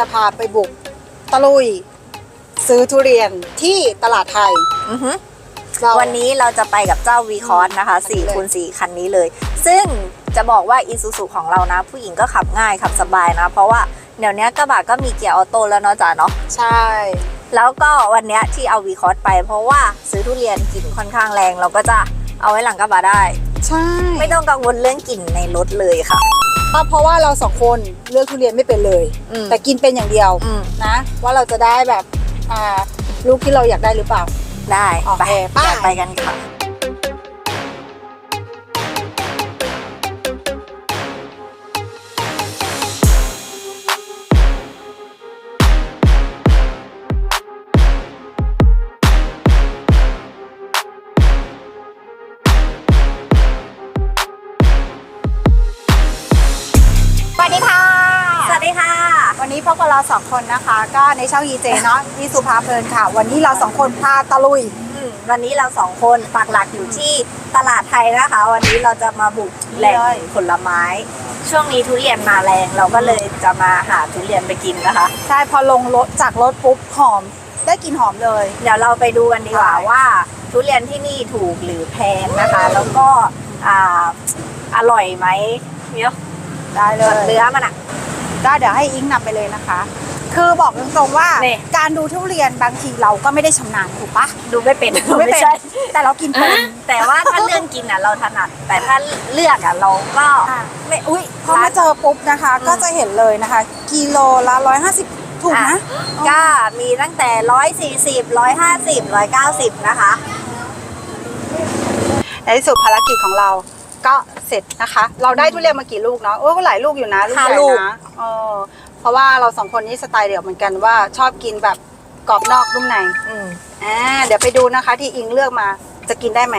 จะพาไปบุกตะลุย ซื้อทุเรียนที่ตลาดไทย อือฮึเราวันนี้เราจะไปกับเจ้า v ีคอ s นะคะคันนี้เลย4คูณ4คันนี้เลย ซึ่งจะบอกว่า i s u z u ของเรานะ ผู้หญิงก็ขับง่ายขับสบายนะ เพราะว่าเดี๋ยวนี้กระบะก็มีเกียร์ออโต้แล้วเนาะจ๋าเนาะใช่ แล้วก็วันเนี้ยที่เอา v ีคอ s ไป เพราะว่าซื้อทุเรียนกลิ่นค่อนข้างแรง เราก็จะเอาไว้หลังกระบะได้ ใช่ ไม่ต้องกังวลเรื่องกลิ่นในรถเลยค่ะ เพราะว่าเราสองคนเลือกทุเรียนไม่เป็นเลย อืมแต่กินเป็นอย่างเดียวอืม นะ ว่าเราจะได้แบบอ่าลูกที่เราอยากได้หรือเปล่า ได้ โอเคไปไปเดี๋ยวไปกันค่ะ วัสดีค่ะ สวัสดีค่ะ วันนี้พบกับเราสองคนนะคะ ก็ในช่อง EJ เนาะวิสุภาเพลินค่ะ วันนี้เราสองคนพาตะลุยอืมวันนี้เราสองคนปักหลักอยู่ที่ตลาดไทยนะคะ วันนี้เราจะมาบุกแหล่งผลไม้ ช่วงนี้ทุเรียนมาแรงเราก็เลยจะมาหาทุเรียนไปกินนะคะ ใช่พอลงรถจากรถปุ๊บหอม ได้กลิ่นหอมเลย เดี๋ยวเราไปดูกันดีกว่าใช่ว่าทุเรียนที่นี่ถูกหรือแพงนะคะ แล้วก็อ่าอร่อยไหมเนี่ย ได้เลส่วนยเนื้อมันอะได้เดี๋ยวให้อิงนำไปเลยนะคะ คือบอกตรงๆว่านี่การดูทุเรียนบางทีเราก็ไม่ได้ชำนาญถูกปะดูไม่เป็นดูไม่เป็นใช่ แต่เรากินเป็นแต่ว่าถ้าเรื่องกินอะเราถนัด แต่ถ้าเลือกอะเราก็อะไม่อุ้ยพอมาเจอปุ๊บนะคะอืมก็จะเห็นเลยนะคะ กิโลละ150 ถูกนะ ก็มีตั้งแต่ร้อยสี่สิบร้อยห้าสิบร้อยเก้าสิบนะคะ ในที่สุดภารกิจของเรา ก็เสร็จนะคะ เราได้ทุเรียนมากี่ลูกเนาะโอ้ก็หลายลูกอยู่นะลูกห้าใหญ่ลูก นะเออเพราะว่าเราสองคนนี้สไตล์เดียวเหมือนกันว่าชอบกินแบบกรอบนอกนุ่มในอืม อ่าเดี๋ยวไปดูนะคะที่อิงเลือกมาจะกินได้ไหม